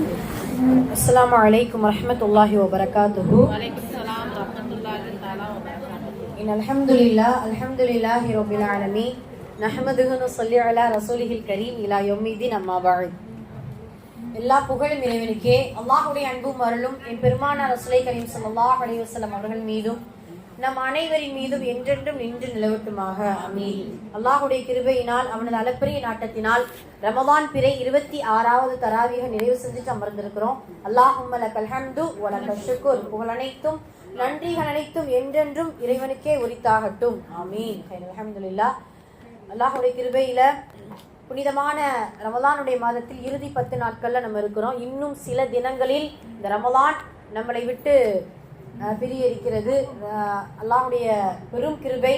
السلام عليكم ورحمة الله وبركاته وعليكم السلام ورحمة الله تعالى وبركاته إن الحمد لله الحمد لله رب العالمين نحمده ونصلي على رسوله الكريم إلى يوم الدين أما بعد எல்லா புகழும் இறைவனுக்கே அல்லாஹுடைய அன்பும் அருளும் என் பெருமானார் ரசூலை கரீம் ஸல்லல்லாஹு அலைஹி வஸல்லம் அவர்கள் மீதும் நம் அனைவரின் மீதும் என்றென்றும் நின்று நிலவட்டுமாக. அமீன் அல்லாஹுடைய கிருபையினால் அவனது அளப்பரிய நாட்டத்தினால் ரமவான் பிறை இருபத்தி ஆறாவது தராவிக நிறைவு செஞ்சுட்டு அமர்ந்திருக்கிறோம் அல்லாஹும் கல்ஹந்து ஹம்து வலக்க ஷுக்குர். புகழ் அனைத்தும் நன்றிகள் அனைத்தும் என்றென்றும் இறைவனுக்கே உரித்தாகட்டும். ஆமீன். அல்ஹம்துலில்லாஹ் அல்லாஹுடைய கிருபையில புனிதமான ரமலானுடைய மாதத்தில் இறுதி பத்து நாட்கள்ல நம்ம இருக்கிறோம். இன்னும் சில தினங்களில் இந்த ரமலான் நம்மளை விட்டு பிரிய இருக்கிறது அஹ், அல்லாஹ்வுடைய பெரும் கிருபை.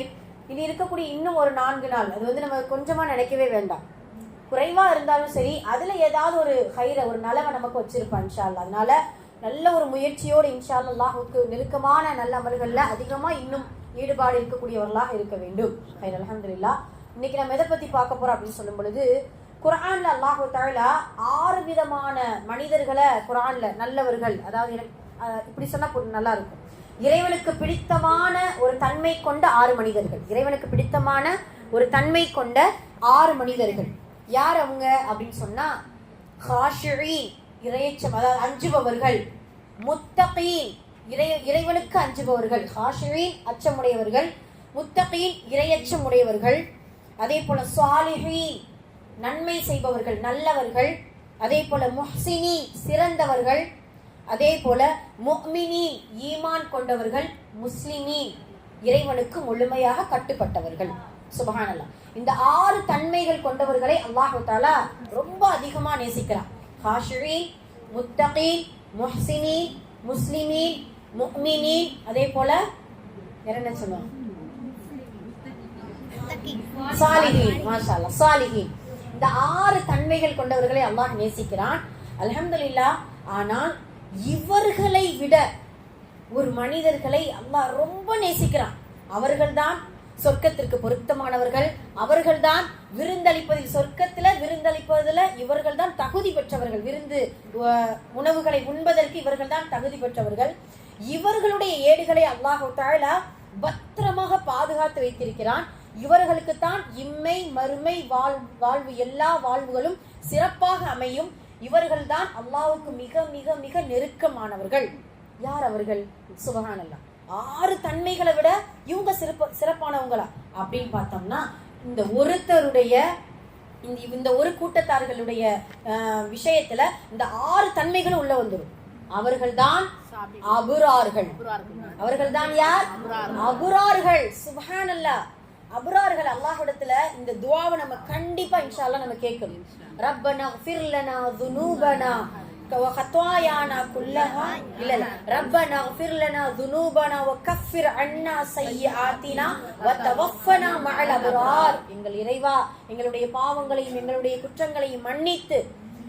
இனி இருக்கக்கூடிய இன்னும் ஒரு நான்கு நாள். அது வந்து நம்ம கொஞ்சமாக நினைக்கவே வேண்டாம். குறைவாக இருந்தாலும் சரி அதில் ஏதாவது ஒரு ஹைரை ஒரு நலவை நமக்கு வச்சிருப்பான் இன்ஷா அதனால நல்ல ஒரு முயற்சியோடு இன்ஷா அல்லாஹுக்கு நெருக்கமான நல்ல அமல்களில் அதிகமாக இன்னும் ஈடுபாடு இருக்கக்கூடியவர்களாக இருக்க வேண்டும். ஹைர் அலமதுல்லா இன்னைக்கு நம்ம எதை பற்றி பார்க்க போகிறோம் அப்படின்னு சொல்லும் பொழுது குரான்ல அல்லாஹு தஆலா ஆறு விதமான மனிதர்களை குரான்ல நல்லவர்கள் அதாவது எனக்கு, இப்படி சொன்னா நல்லா இருக்கும் இறைவனுக்கு பிடித்தமான ஒரு தன்மை கொண்ட ஆறு மனிதர்கள். இறைவனுக்கு பிடித்தமான ஒரு தன்மை கொண்ட ஆறு மனிதர்கள். யார் அவங்க அப்படின்னு சொன்னா ஹாஷிரி இறையச்சம் அதாவது அஞ்சுபவர்கள். முத்தகீன் இறை இறைவனுக்கு அஞ்சுபவர்கள். ஹாஷிரின் அச்சமுடையவர்கள். முத்தகீன் இரையச்சம் உடையவர்கள் அதே போல சாலிஹீன் நன்மை செய்பவர்கள் நல்லவர்கள். அதே போல முஹ்சினி சிறந்தவர்கள். அதே போல முஹ்மினி ஈமான் கொண்டவர்கள் முஸ்லிமி இறைவனுக்கு முழுமையாக கட்டுப்பட்டவர்கள். சுபஹானல்லாஹ் இந்த ஆறு தன்மைகள் கொண்டவர்களை அல்லாஹு தாலா ரொம்ப அதிகமா நேசிக்கிறான். ஹாஷிரீன் முத்தகீன் முஹ்சினி முஸ்லிமீன் முக்மினி அதே போல என்ன சொல்லுவோம் சாலிஹீன் மாஷா சாலிஹீன். இந்த ஆறு தன்மைகள் கொண்டவர்களை அல்லாஹ் நேசிக்கிறான். அலமதுல்லா ஆனால் இவர்களை விட ஒரு மனிதர்களை அல்லாஹ் ரொம்ப நேசிக்கிறான். அவர்கள்தான் சொர்க்கத்திற்கு பொருத்தமானவர்கள். அவர்கள்தான் விருந்தளிப்பதில் சொர்க்கத்துல இவர்கள் தான் தகுதி பெற்றவர்கள். விருந்து உணவுகளை உண்பதற்கு இவர்கள் தான் தகுதி பெற்றவர்கள். இவர்களுடைய ஏடுகளை அல்லாஹு தாலா பத்திரமாக பாதுகாத்து வைத்திருக்கிறான். இவர்களுக்கு தான் இம்மை மறுமை வாழ் வாழ்வு எல்லா வாழ்வுகளும் சிறப்பாக அமையும். இவர்கள்தான் அல்லாஹ்வுக்கு மிக மிக மிக நெருக்கமானவர்கள். யார் அவர்கள்? சுபஹானல்லா ஆறு தன்மைகளை விட இவங்க சிறப்பு சிறப்பானவங்களா? அப்படின்னு பார்த்தோம்னா இந்த ஒருத்தருடைய இந்த ஒரு கூட்டத்தார்களுடைய விஷயத்துல இந்த ஆறு தன்மைகளும் உள்ள வந்துடும் அவர்கள்தான் அபுரார்கள். அவர்கள்தான் யார்? அபுரார்கள். சுபஹானல்லா அபுரார்கள் அல்லாஹ்விடத்துல இந்த துவாவை நம்ம கண்டிப்பா இன்ஷா அல்லாஹ் நம்ம கேட்கணும் ரப்பனா ஃபிர் லனா துனூபனா وخطايانا كلها இல்ல இல்ல ربنا اغفر لنا ذنوبنا وكفر عنا سيئاتنا وتوفنا مع الابرار எங்கள் இறைவா எங்களுடைய பாவங்களையும் எங்களுடைய குற்றங்களையும் மன்னித்து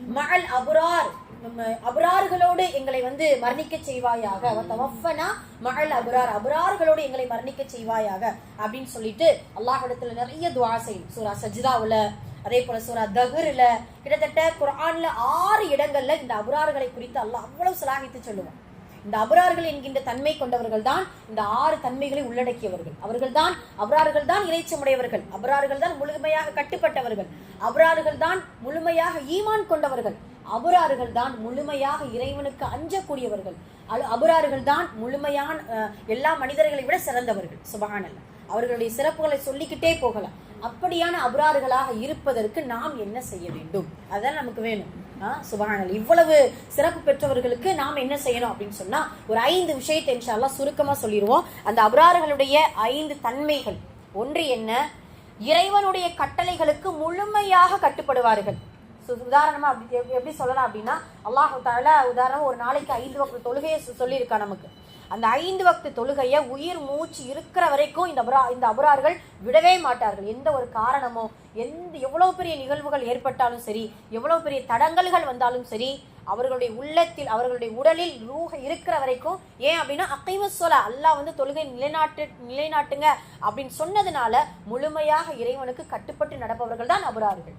மகள் அபுரார் நம்ம அபுரார்களோடு எங்களை வந்து மரணிக்க செய்வாயாக. வத்தவஃபனா மகள் அபுரார். அபுரார்களோடு எங்களை மரணிக்க செய்வாயாக அப்படின்னு சொல்லிட்டு அல்லாஹ்விடத்துல நிறைய துவா செய்யும். சூரா சஜிதாவுல அதே போல சூரா தஹ்ர்ல கிட்டத்தட்ட குரான்ல ஆறு இடங்கள்ல இந்த அபுரார்களை குறித்து அல்லாஹ் அவ்வளவு சிலாகித்து சொல்லுவான். இந்த அபரார்கள் என்கின்ற தன்மை கொண்டவர்கள் தான் இந்த ஆறு தன்மைகளை உள்ளடக்கியவர்கள். அவர்கள் தான் அபரார்கள் தான் இறைச்சமுடையவர்கள். அபரார்கள் தான் முழுமையாக கட்டுப்பட்டவர்கள். அபரார்கள் தான் முழுமையாக ஈமான் கொண்டவர்கள். அபுராறுகள் தான் முழுமையாக இறைவனுக்கு அஞ்சக்கூடியவர்கள். அல்- தான் முழுமையான எல்லா மனிதர்களை விட சிறந்தவர்கள். சுபகானல்ல. அவர்களுடைய சிறப்புகளை சொல்லிக்கிட்டே போகலாம். அப்படியான அபுராறுகளாக இருப்பதற்கு நாம் என்ன செய்ய வேண்டும்? அதான் நமக்கு வேணும். சுபஹானல் இவ்வளவு சிறப்பு பெற்றவர்களுக்கு நாம் என்ன செய்யணும் அப்படின்னு சொன்னா ஒரு ஐந்து விஷயத்தை இன்ஷால்லா சுருக்கமா சொல்லிடுவோம் அந்த அபராறுகளுடைய ஐந்து தன்மைகள். ஒன்று என்ன? இறைவனுடைய கட்டளைகளுக்கு முழுமையாக கட்டுப்படுவார்கள். So, உதாரணமா அப்படி எப்படி சொல்லலாம் அப்படின்னா அல்லாஹு தால உதாரணம் ஒரு நாளைக்கு ஐந்து வக்து தொழுகையை சொல்லியிருக்கா நமக்கு. அந்த ஐந்து வக்து தொழுகையை உயிர் மூச்சு இருக்கிற வரைக்கும் இந்த அபரா இந்த அபரார்கள் விடவே மாட்டார்கள். எந்த ஒரு காரணமோ எந்த எவ்வளோ பெரிய நிகழ்வுகள் ஏற்பட்டாலும் சரி எவ்வளோ பெரிய தடங்கல்கள் வந்தாலும் சரி அவர்களுடைய உள்ளத்தில் அவர்களுடைய உடலில் ரூக இருக்கிற வரைக்கும் ஏன் அப்படின்னா அக்கைம சொல அல்லாஹ் வந்து தொழுகை நிலைநாட்டு நிலைநாட்டுங்க அப்படின்னு சொன்னதுனால முழுமையாக இறைவனுக்கு கட்டுப்பட்டு நடப்பவர்கள் தான் அபரார்கள்.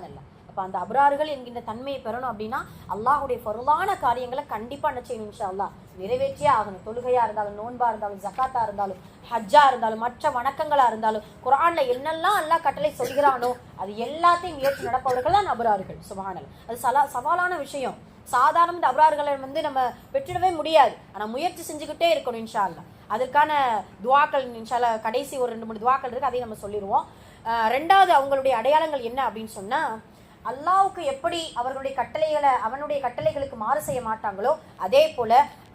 அல்லா அப்போ அந்த அபராறுகள் என்கின்ற தன்மையை பெறணும் அப்படின்னா அல்லாஹுடைய பொருளான காரியங்களை கண்டிப்பாக என்ன செய்யணும் இன்ஷா அல்லாஹ் நிறைவேற்றியே ஆகணும். தொழுகையாக இருந்தாலும் நோன்பா இருந்தாலும் ஜக்காத்தா இருந்தாலும் ஹஜ்ஜா இருந்தாலும் மற்ற வணக்கங்களாக இருந்தாலும் குரானில் என்னெல்லாம் அல்லாஹ் கட்டளை சொல்கிறானோ அது எல்லாத்தையும் ஏற்று நடப்பவர்கள் தான் அபராறுகள். சுபஹானல். அது சலா சவாலான விஷயம். சாதாரண இந்த அபராறுகளை வந்து நம்ம பெற்றிடவே முடியாது. ஆனால் முயற்சி செஞ்சுக்கிட்டே இருக்கணும் இன்ஷா அல்லா அதற்கான துவாக்கள் இன்ஷால கடைசி ஒரு ரெண்டு மூணு துவாக்கள் இருக்குது அதையும் நம்ம சொல்லிடுவோம். ரெண்டாவது அவங்களுடைய அடையாளங்கள் என்ன அப்படின்னு சொன்னால் அல்லாவுக்கு எப்படி அவர்களுடைய கட்டளைகளை அவனுடைய கட்டளைகளுக்கு மாறு செய்ய மாட்டாங்களோ அதே போல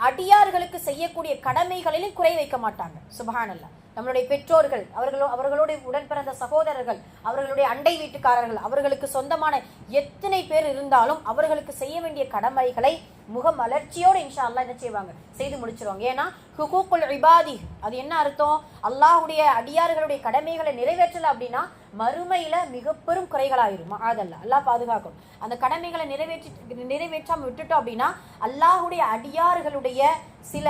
அடியார்களுக்கு செய்யக்கூடிய கடமைகளிலும் குறை வைக்க மாட்டாங்க. சுபஹானல்லா. நம்மளுடைய பெற்றோர்கள் அவர்களோ அவர்களுடைய உடன் பிறந்த சகோதரர்கள் அவர்களுடைய அண்டை வீட்டுக்காரர்கள் அவர்களுக்கு சொந்தமான எத்தனை பேர் இருந்தாலும் அவர்களுக்கு செய்ய வேண்டிய கடமைகளை முகமலர்ச்சியோடு இன்ஷா அல்லா என்ன செய்வாங்க? செய்து முடிச்சிருவாங்க. ஏன்னா ஹுகூக்குல் இபாதி அது என்ன அர்த்தம்? அல்லாஹ்வுடைய அடியார்களுடைய கடமைகளை நிறைவேற்றல அப்படின்னா மறுமையில மிக பெரும் குறைகளாயிரும். அதல்ல அல்லாஹ் பாதுகாக்கும். அந்த கடமைகளை நிறைவேற்றி நிறைவேற்றாம விட்டுட்டோம் அப்படின்னா அல்லாஹ்வுடைய அடியார்களுடைய சில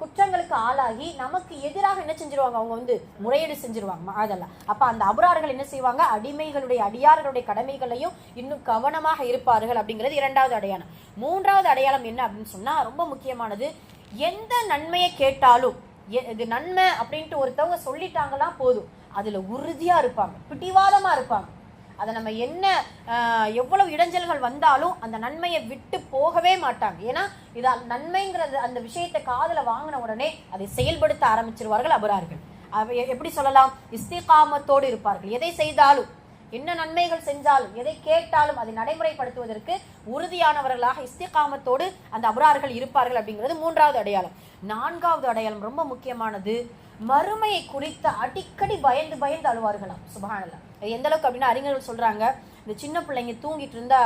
குற்றங்களுக்கு ஆளாகி நமக்கு எதிராக என்ன செஞ்சிருவாங்க? அவங்க வந்து முறையீடு செஞ்சிருவாங்க. அதெல்லாம். அப்ப அந்த அபரார்கள் என்ன செய்வாங்க? அடிமைகளுடைய அடியார்களுடைய கடமைகளையும் இன்னும் கவனமாக இருப்பார்கள் அப்படிங்கிறது இரண்டாவது அடையாளம். மூன்றாவது அடையாளம் என்ன அப்படின்னு சொன்னா ரொம்ப முக்கியமானது எந்த நன்மையை கேட்டாலும் எ- இது நன்மை அப்படின்ட்டு ஒருத்தவங்க சொல்லிட்டாங்களா போதும். அதுல உறுதியா இருப்பாங்க. பிடிவாதமா இருப்பாங்க. அதை நம்ம என்ன எவ்வளவு இடைஞ்சல்கள் வந்தாலும் அந்த நன்மையை விட்டு போகவே மாட்டாங்க. ஏன்னா இது நன்மைங்கிறது அந்த விஷயத்தை காதில் வாங்கின உடனே அதை செயல்படுத்த ஆரம்பிச்சிருவார்கள் அபரார்கள். எப்படி சொல்லலாம்? இஸ்திகாமத்தோடு இருப்பார்கள். எதை செய்தாலும் என்ன நன்மைகள் செஞ்சாலும் எதை கேட்டாலும் அதை நடைமுறைப்படுத்துவதற்கு உறுதியானவர்களாக இஸ்திகாமத்தோடு அந்த அபரார்கள் இருப்பார்கள் அப்படிங்கிறது மூன்றாவது அடையாளம். நான்காவது அடையாளம் ரொம்ப முக்கியமானது. மறுமையை குறித்து அடிக்கடி பயந்து பயந்து அழுவார்களாம். சுபானலாம் எந்த அளவுக்கு அப்படின்னா அறிஞர்கள் சொல்றாங்க இந்த சின்ன பிள்ளைங்க தூங்கிட்டு இருந்தா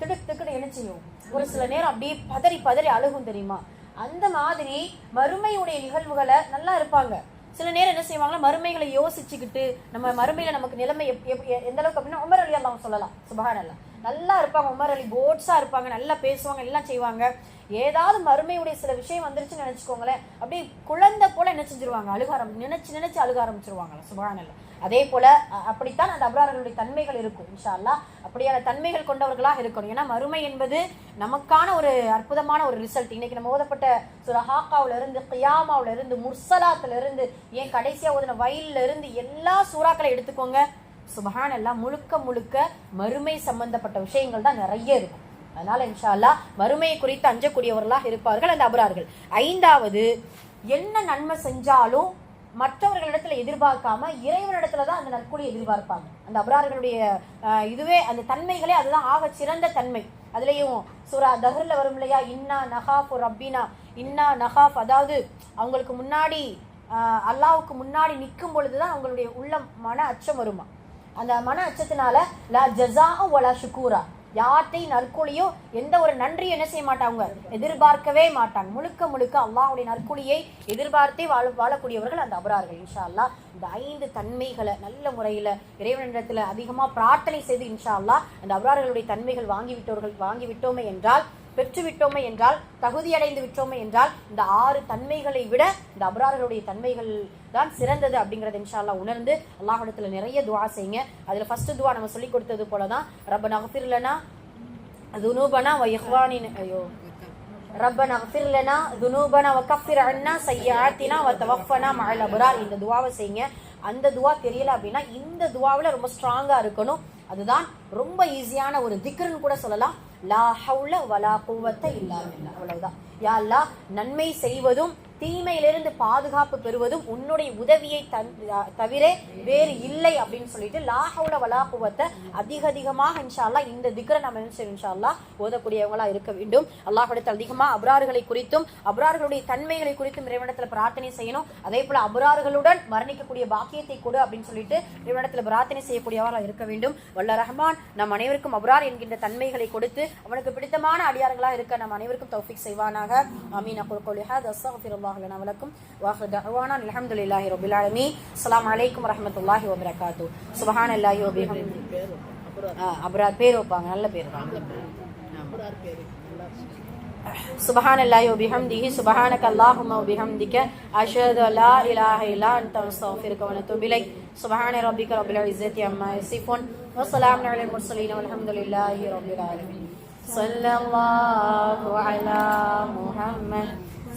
திடுக்கு திடுக்குன்னு என்ன செய்யும் ஒரு சில நேரம் அப்படியே பதறி பதறி அழுகும் தெரியுமா? அந்த மாதிரி மறுமையுடைய நிகழ்வுகளை நல்லா இருப்பாங்க. சில நேரம் என்ன செய்வாங்கன்னா மறுமைகளை யோசிச்சுக்கிட்டு நம்ம மறுமையில நமக்கு நிலைமை எப்படி எந்த அளவுக்கு அப்படின்னா உமர் அலி அல்லாஹ் சொல்லலாம் சுபஹானல்லா நல்லா இருப்பாங்க. உமர் அலி போட்ஸாக இருப்பாங்க. நல்லா பேசுவாங்க. எல்லாம் செய்வாங்க. ஏதாவது மறுமையுடைய சில விஷயம் வந்துருச்சுன்னு நினச்சிக்கோங்களேன். அப்படியே குழந்தை போல என்ன செஞ்சிருவாங்க? அழுக ஆரம்பி நினைச்சு நினைச்சு அழுக ஆரம்பிச்சிருவாங்களா சுபஹானல்லா அதே போல அப்படித்தான் அந்த அபரார்களுடைய தன்மைகள் இருக்கும். இன்ஷா அப்படியான தன்மைகள் கொண்டவர்களாக இருக்கணும். ஏன்னா மறுமை என்பது நமக்கான ஒரு அற்புதமான ஒரு ரிசல்ட் இன்னைக்கு நம்ம ஓதப்பட்ட சுரஹாக்காவுல இருந்து கியாமாவுல இருந்து முர்சலாத்துல இருந்து ஏன் கடைசியா ஓதின வயல்ல இருந்து எல்லா சூறாக்களை எடுத்துக்கோங்க. சுபஹான் எல்லாம் முழுக்க முழுக்க மறுமை சம்பந்தப்பட்ட விஷயங்கள் தான் நிறைய இருக்கும். அதனால இன்ஷா மறுமையை குறித்து அஞ்சக்கூடியவர்களாக இருப்பார்கள் அந்த அபரார்கள். ஐந்தாவது என்ன நன்மை செஞ்சாலும் மற்றவர்களிடத்துல எதிர்பார்க்காம இறைவனிடத்துல தான் அந்த நற்கூலியை எதிர்பார்ப்பாங்க. அந்த அபரார்களுடைய இதுவே அந்த தன்மைகளே அதுதான் ஆக சிறந்த தன்மை. அதுலயும் சூரா தஹர்ல வரும் இல்லையா? இன்னா நஹாஃப் ரப்பினா இன்னா நஹாஃப் அதாவது அவங்களுக்கு முன்னாடி அல்லாவுக்கு முன்னாடி நிற்கும் பொழுதுதான் அவங்களுடைய உள்ளம் மன அச்சம் வருமா? அந்த மன அச்சத்தினால லா ஜஸா ஒலா ஷுக்கூரா யார்ட்டையும் நற்கூலியோ எந்த ஒரு நன்றியும் என்ன செய்ய மாட்டாங்க? எதிர்பார்க்கவே மாட்டாங்க. முழுக்க முழுக்க அல்லாவுடைய நற்கூலியை எதிர்பார்த்தே வாழ வாழக்கூடியவர்கள் அந்த அபரார்கள் இன்ஷா அல்லா இந்த ஐந்து தன்மைகளை நல்ல முறையில் இறைவனிடத்தில் அதிகமாக பிரார்த்தனை செய்து இன்ஷா அல்லா அந்த அபரார்களுடைய தன்மைகள் வாங்கி வாங்கிவிட்டோமே வாங்கி என்றால் பெற்று விட்டோமே என்றால் தகுதியடைந்து விட்டோமே என்றால் இந்த ஆறு தன்மைகளை விட இந்த அபரார்களுடைய தன்மைகள் தான் சிறந்தது அப்படிங்கிறத இன்ஷால்லா உணர்ந்து அல்லாஹிடத்தில் நிறைய துவா செய்யுங்க. அதில் ஃபர்ஸ்ட் துவா நம்ம சொல்லி கொடுத்தது போல தான் ரப்ப நகஃபிர்லனா துனூபனா வ ஐயோ. ரப்பனா அஃபிர் லனா துனூபனா வ கஃபிர் அன்னா சய்யாத்தினா வ தவஃபனா இந்த துவாவை செய்யுங்க. அந்த துவா தெரியல அப்படின்னா இந்த துவாவில் ரொம்ப ஸ்ட்ராங்காக இருக்கணும். அதுதான் ரொம்ப ஈஸியான ஒரு திக்ருன்னு கூட சொல்லலாம். லா ஹவுல வலா கூவத்தை இல்லாமல் அவ்வளவுதான். யா லா நன்மை செய்வதும் தீமையிலிருந்து பாதுகாப்பு பெறுவதும் உன்னுடைய உதவியை தன்- தவிர வேறு இல்லை அப்படின்னு சொல்லிட்டு லா ஹவுல அதிக அதிகமாக இன்ஷால்லா இந்த திக்ர நம்ம இன்ஷால்லா ஓதக்கூடியவங்களா இருக்க வேண்டும். அல்லாஹ்விடத்தில் அதிகமா அபராறுகளை குறித்தும் அபரார்களுடைய தன்மைகளை குறித்தும் இறைவனிடத்துல பிரார்த்தனை செய்யணும். அதே போல அபராறுகளுடன் மரணிக்கக்கூடிய பாக்கியத்தை கொடு அப்படின்னு சொல்லிட்டு இறைவனிடத்துல பிரார்த்தனை செய்யக்கூடியவர்களாக இருக்க வேண்டும். வல்ல ரஹ்மான் நம் அனைவருக்கும் அபரார் என்கின்ற தன்மைகளை கொடுத்து அவனுக்கு பிடித்தமான அடியார்களாக இருக்க நம் அனைவருக்கும் தௌஃபிக் செய்வானாக. அமீன் அகுல் கோலி அஸ்தக்ஃபிருல்லாஹ் லனா வலக்கும் வாஹிர் தஅவானா அல்ஹம்துலில்லாஹி ரப்பில் ஆலமீன் அஸ்ஸலாமு அலைக்கும் வரஹ்மத்துல்லாஹி வபரகாத்து சுப்ஹானல்லாஹி வ பிஹம்தி பேர் அப்புறம் அபரார் பேர் வைப்பாங்க நல்ல பேர் தான் அப்புறம் பேர் நல்லா سبحان الله وبحمده سبحانك اللهم وبحمدك أشهد أن لا إله إلا أنت أستغفرك ونتوب إليك سبحان ربك رب العزة عما يصفون وسلام على المرسلين والحمد لله رب العالمين صلى الله على محمد